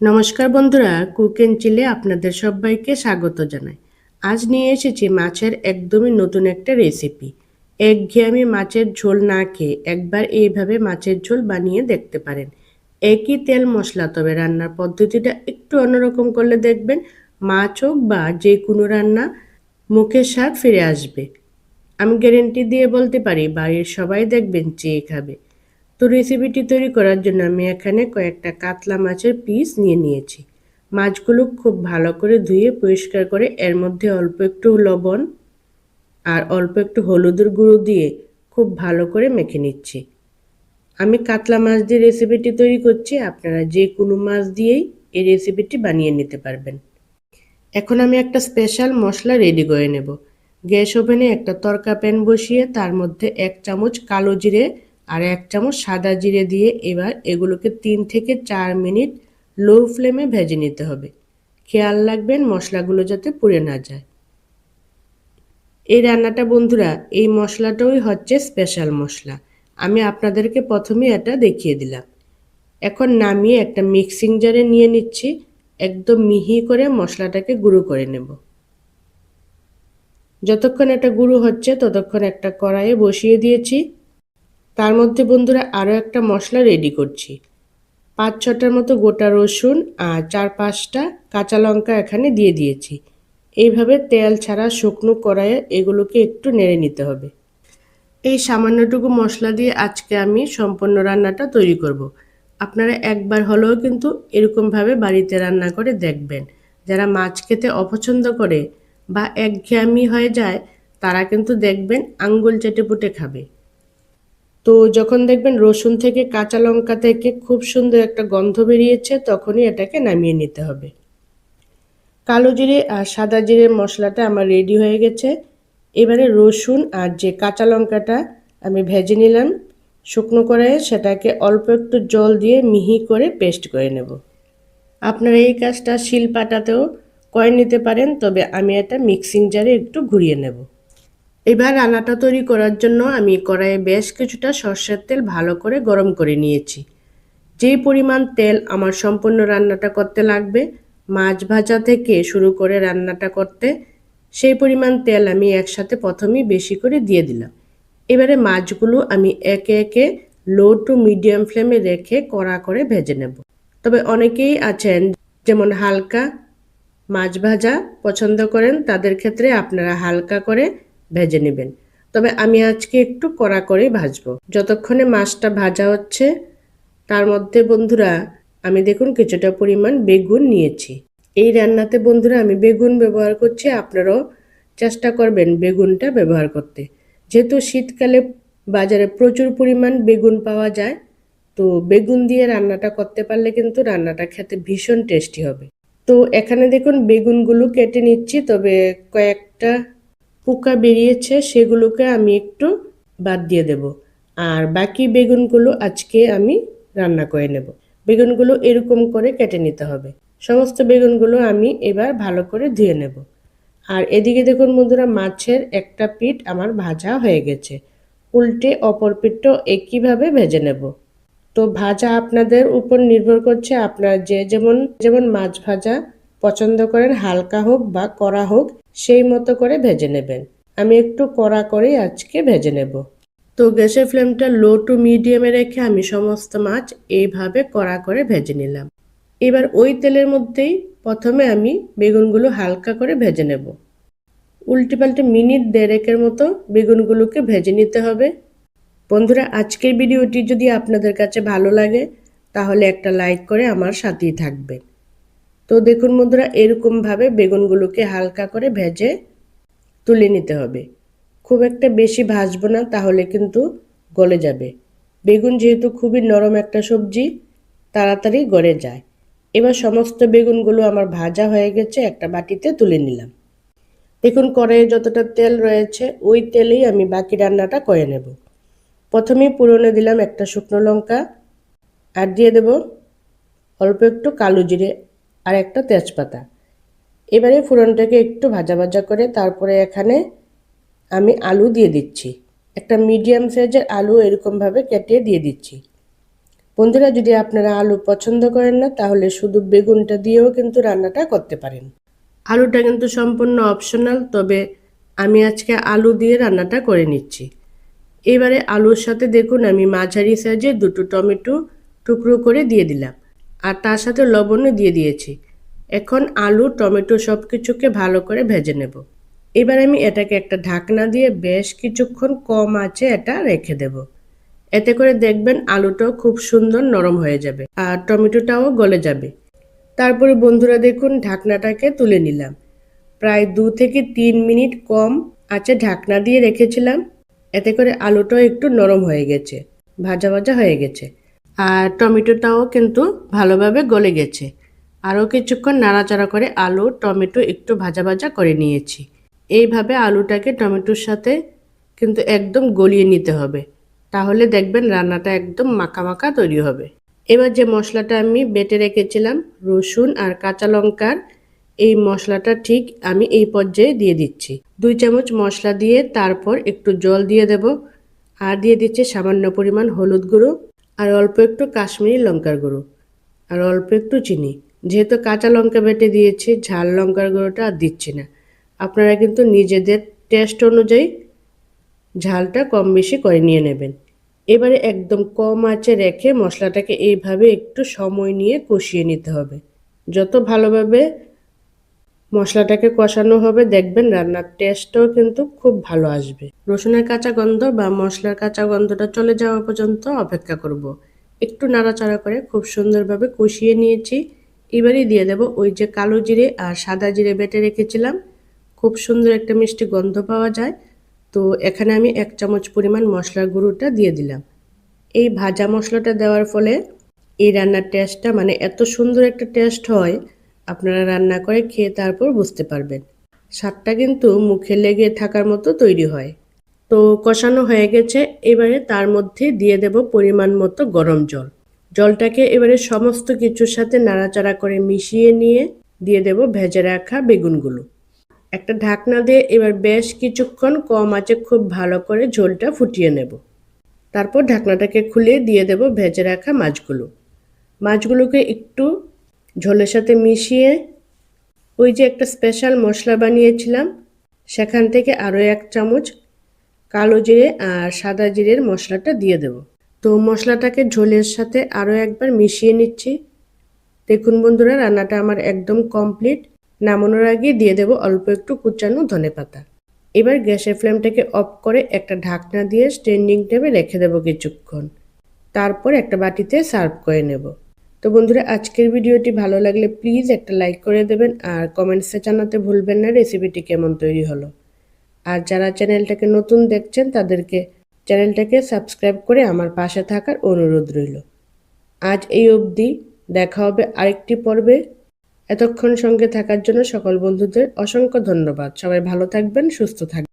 নমস্কার বন্ধুরা, cook and চিলে আপনাদের সবাইকে স্বাগত জানাই। আজ নিয়ে এসেছি মাছের একদমই নতুন একটা রেসিপি একঘেয়েমি মাছের ঝোল না খেয়ে একবার এইভাবে মাছের ঝোল বানিয়ে দেখতে পারেন। একই তেল মশলা, তবে রান্নার পদ্ধতিটা একটু অন্যরকম করলে দেখবেন মাছ হোক বা যে কোনো রান্না, মুখের স্বাদ ফিরে আসবে। আমি গ্যারেন্টি দিয়ে বলতে পারি, বাড়ির সবাই দেখবেন চেয়ে খাবে। তো রেসিপিটি তৈরি করার জন্য আমি এখানে কয়েকটা কাতলা মাছের পিস নিয়ে নিয়েছি। মাছগুলো খুব ভালো করে ধুয়ে পরিষ্কার করে এর মধ্যে অল্প একটু লবণ আর অল্প একটু হলুদের গুঁড়ো দিয়ে খুব ভালো করে মেখে নিচ্ছি। আমি কাতলা মাছ দিয়ে রেসিপিটি তৈরি করছি, আপনারা যে কোনো মাছ দিয়েই এই রেসিপিটি বানিয়ে নিতে পারবেন। এখন আমি একটা স্পেশাল মশলা রেডি করে নেব। গ্যাস ওভেনে একটা তরকা প্যান বসিয়ে তার মধ্যে এক চামচ কালো জিরে আর এক চামচ সাদা জিরে দিয়ে এবার এগুলোকে তিন থেকে চার মিনিট লো ফ্লেমে ভেজে নিতে হবে। খেয়াল রাখবেন মশলাগুলো যাতে পুড়ে না যায়। এই রান্নাটা বন্ধুরা, এই মশলাটাই হচ্ছে স্পেশাল মশলা। আমি আপনাদেরকে প্রথমে এটা দেখিয়ে দিলাম। এখন নামিয়ে একটা মিক্সিং জারে নিয়ে নিচ্ছি। একদম মিহি করে মশলাটাকে গুঁড়ো করে নেব। যতক্ষণ এটা গুঁড়ো হচ্ছে, ততক্ষণ একটা কড়াইয়ে বসিয়ে দিয়েছি। তার মধ্যে বন্ধুরা আরও একটা মশলা রেডি করছি। পাঁচ ছটার মতো গোটা রসুন আর চার পাঁচটা কাঁচা লঙ্কা এখানে দিয়ে দিয়েছি। এইভাবে তেল ছাড়া শুকনো কড়াইয়ে এগুলোকে একটু নেড়ে নিতে হবে। এই সামান্যটুকু মশলা দিয়ে আজকে আমি সম্পূর্ণ রান্নাটা তৈরি করব। আপনারা একবার হলেও কিন্তু এরকমভাবে বাড়িতে রান্না করে দেখবেন। যারা মাছ খেতে অপছন্দ করে বা একঘেয়ামি হয়ে যায়, তারা কিন্তু দেখবেন আঙ্গুল চেটে পুটে খাবে। তো যখন দেখবেন রসুন থেকে কাঁচা লঙ্কা থেকে খুব সুন্দর একটা গন্ধ বেরিয়েছে, তখনই এটাকে নামিয়ে নিতে হবে। কালো জিরে আর সাদা জিরে মশলাটা আমার রেডি হয়ে গেছে। এবারে রসুন আর যে কাঁচা লঙ্কাটা আমি ভেজে নিলাম, শুকনো করে সেটাকে অল্প একটু জল দিয়ে মিহি করে পেস্ট করে নেব। আপনারা এই কাজটা শিল পাটাতেও করে নিতে পারেন, তবে আমি এটা মিক্সিং জারে একটু ঘুরিয়ে নেব। এবার রান্নাটা তৈরি করার জন্য আমি কড়াইয়ে বেশ কিছুটা সর্ষের তেল ভালো করে গরম করে নিয়েছি। যেই পরিমাণ তেল আমার সম্পূর্ণ রান্নাটা করতে লাগবে, মাছ ভাজা থেকে শুরু করে রান্নাটা করতে, সেই পরিমাণ তেল আমি একসাথে প্রথমেই বেশি করে দিয়ে দিলাম। এবারে মাছগুলো আমি একে একে লো টু মিডিয়াম ফ্লেমে রেখে কড়া করে ভেজে নেব। তবে অনেকেই আছেন যেমন হালকা মাছ ভাজা পছন্দ করেন, তাদের ক্ষেত্রে আপনারা হালকা করে ভেজে নেবেন। তবে আমি আজকে একটু কড়া করে ভাজবো। যতক্ষণে মাছটা ভাজা হচ্ছে, তার মধ্যে বন্ধুরা, আমি দেখুন কিছুটা পরিমাণ বেগুন নিয়েছি। এই রান্নাতে বন্ধুরা, আমি বেগুন ব্যবহার করছি, আপনারাও চেষ্টা করবেন বেগুনটা ব্যবহার করতে। যেহেতু শীতকালে বাজারে প্রচুর পরিমাণ বেগুন পাওয়া যায়, তো বেগুন দিয়ে রান্নাটা করতে পারলে কিন্তু রান্নাটা খেতে ভীষণ টেস্টি হবে। তো এখানে দেখুন, বেগুনগুলো কেটে নিচ্ছি, তবে কয়েকটা পোকা বেরিয়েছে, সেগুলোকে আমি একটু বাদ দিয়ে দেব। আর বাকি বেগুনগুলো আজকে আমি রান্না করে নেব। বেগুনগুলো এরকম করে কেটে নিতে হবে। সমস্ত বেগুনগুলো আমি এবার ভালো করে ধুয়ে নেব। আর এদিকে দেখুন বন্ধুরা, মাছের একটা পিঠ আমার ভাজা হয়ে গেছে। উল্টে অপর পিঠটাও একইভাবে ভেজে নেব। তো ভাজা আপনাদের উপর নির্ভর করছে। আপনার যে যেমন যেমন মাছ ভাজা পছন্দ করেন, হালকা হোক বা কড়া হোক সেই মতো করে ভেজে নেবেন। আমি একটু কড়া করেই আজকে ভেজে নেব। তো গ্যাসের ফ্লেমটা লো টু মিডিয়ামে রেখে আমি সমস্ত মাছ এইভাবে কড়া করে ভেজে নিলাম। এবার ওই তেলের মধ্যেই প্রথমে আমি বেগুনগুলো হালকা করে ভেজে নেব। উল্টে পাল্টে মিনিট দেড়েকের মতো বেগুনগুলোকে ভেজে নিতে হবে। বন্ধুরা, আজকের ভিডিওটি যদি আপনাদের কাছে ভালো লাগে, তাহলে একটা লাইক করে আমার সাথেই থাকবেন। তো দেখুন বন্ধুরা এরকমভাবে বেগুনগুলোকে হালকা করে ভেজে তুলে নিতে হবে। খুব একটা বেশি ভাজবো না, তাহলে কিন্তু গলে যাবে। বেগুন যেহেতু খুবই নরম একটা সবজি, তাড়াতাড়ি গড়ে যায়। এবার সমস্ত বেগুনগুলো আমার ভাজা হয়ে গেছে, একটা বাটিতে তুলে নিলাম। দেখুন কড়াইয়ে যতটা তেল রয়েছে, ওই তেলেই আমি বাকি রান্নাটা করে নেব। প্রথমেই পুরনে দিলাম একটা শুকনো লঙ্কা, আর দিয়ে দেব অল্প একটু কালো জিরে আর একটা তেজপাতা। এবারে ফোড়নটাকে একটু ভাজা ভাজা করে তারপরে এখানে আমি আলু দিয়ে দিচ্ছি। একটা মিডিয়াম সাইজের আলু এরকমভাবে কেটে দিয়ে দিচ্ছি। বন্ধুরা, যদি আপনারা আলু পছন্দ করেন না, তাহলে শুধু বেগুনটা দিয়েও কিন্তু রান্নাটা করতে পারেন। আলুটা কিন্তু সম্পূর্ণ অপশনাল, তবে আমি আজকে আলু দিয়ে রান্নাটা করে নিচ্ছি। এবারে আলুর সাথে দেখুন, আমি মাঝারি সাইজে দুটো টমেটো টুকরো করে দিয়ে দিলাম। আর তার সাথে লবণও দিয়ে দিয়েছি। এখন আলু, টমেটো সব কিছুকে ভালো করে ভেজে নেব। এবার আমি এটাকে একটা ঢাকনা দিয়ে বেশ কিছুক্ষণ কম আছে এটা রেখে দেব। এতে করে দেখবেন আলুটাও খুব সুন্দর নরম হয়ে যাবে আর টমেটোটাও গলে যাবে। তারপরে বন্ধুরা দেখুন, ঢাকনাটাকে তুলে নিলাম। প্রায় দু থেকে তিন মিনিট কম আছে ঢাকনা দিয়ে রেখেছিলাম। এতে করে আলুটাও একটু নরম হয়ে গেছে, ভাজা ভাজা হয়ে গেছে। আর টমেটোটাও কিন্তু ভালোভাবে গলে গেছে। আরও কিছুক্ষণ নাড়াচাড়া করে আলু, টমেটো একটু ভাজা ভাজা করে নিয়েছি। এইভাবে আলুটাকে টমেটোর সাথে কিন্তু একদম গলিয়ে নিতে হবে। তাহলে দেখবেন রান্নাটা একদম মাখা মাখা তৈরি হবে। এবার যে মশলাটা আমি বেটে রেখেছিলাম, রসুন আর কাঁচা লঙ্কার, এই মশলাটা ঠিক আমি এই পর্যায়ে দিয়ে দিচ্ছি। দুই চামচ মশলা দিয়ে তারপর একটু জল দিয়ে দেব। আর দিয়ে দিচ্ছি সামান্য পরিমাণ হলুদ গুঁড়ো। আর অল্প একটু কাশ্মীরি লঙ্কার গুঁড়ো। আর অল্প একটু চিনি। যেহেতু কাঁচা লঙ্কা বেটে দিয়েছি, ঝাল লঙ্কার গুঁড়োটা আর দিচ্ছি না। আপনারা কিন্তু নিজেদের টেস্ট অনুযায়ী ঝালটা কম বেশি করে নিয়ে নেবেন। এবারে একদম কম আঁচে রেখে মশলাটাকে এইভাবে একটু সময় নিয়ে কষিয়ে নিতে হবে। যত ভালোভাবে মশলাটাকে কষানো হবে, দেখবেন রান্নার টেস্টও কিন্তু খুব ভালো আসবে। রসুনের কাঁচা গন্ধ বা মশলার কাঁচা গন্ধটা চলে যাওয়া পর্যন্ত অপেক্ষা করব। একটু নাড়াচাড়া করে খুব সুন্দরভাবে কষিয়ে নিয়েছি। এবারই দিয়ে দেব ওই যে কালো জিরে আর সাদা জিরে বেটে রেখেছিলাম। খুব সুন্দর একটা মিষ্টি গন্ধ পাওয়া যায়। তো এখানে আমি এক চামচ পরিমাণ মশলার গুঁড়োটা দিয়ে দিলাম। এই ভাজা মশলাটা দেওয়ার ফলে এই রান্নার টেস্টটা মানে এত সুন্দর একটা টেস্ট হয় আপনারা রান্না করে খেয়ে তারপর বুঝতে পারবেন। স্বাদটা কিন্তু মুখে লেগে থাকার মতো তৈরি হয়। তো কষানো হয়ে গেছে, এবারে তার মধ্যে দিয়ে দেব পরিমাণ মতো গরম জল। জলটাকে এবারে সমস্ত কিছুর সাথে নাড়াচাড়া করে মিশিয়ে নিয়ে দিয়ে দেব ভেজে রাখা বেগুনগুলো। একটা ঢাকনা দিয়ে এবার বেশ কিছুক্ষণ কম আঁচে খুব ভালো করে ঝোলটা ফুটিয়ে নেব। তারপর ঢাকনাটাকে খুলে দিয়ে দেব ভেজে রাখা মাছগুলো। মাছগুলোকে একটু ঝোলের সাথে মিশিয়ে ওই যে একটা স্পেশাল মশলা বানিয়েছিলাম, সেখান থেকে আরও এক চামচ কালো জিরে আর সাদা জিরের মশলাটা দিয়ে দেব। তো মশলাটাকে ঝোলের সাথে আরও একবার মিশিয়ে নিচ্ছি। দেখুন বন্ধুরা, রান্নাটা আমার একদম কমপ্লিট নামানোর আগে দিয়ে দেব অল্প একটু কুচানো ধনে পাতা। এবার গ্যাসের ফ্লেমটাকে অফ করে একটা ঢাকনা দিয়ে স্ট্যান্ডিং টেবে রেখে দেব কিছুক্ষণ। তারপর একটা বাটিতে সার্ভ করে নেব। তো বন্ধুরা, আজকের ভিডিওটি ভালো লাগলে প্লিজ একটা লাইক করে দেবেন আর কমেন্টসে জানাতে ভুলবেন না, রেসিপিটি কেমন তৈরি হলো। আর যারা চ্যানেলটাকে নতুন দেখছেন, তাদেরকে চ্যানেলটাকে সাবস্ক্রাইব করে আমার পাশে থাকার অনুরোধ রইল। আজ এই অবধি দেখা হবে আরেকটি পর্বে। এতক্ষণ সঙ্গে থাকার জন্য সকল বন্ধুদের অসংখ্য ধন্যবাদ। সবাই ভালো থাকবেন, সুস্থ থাকবেন।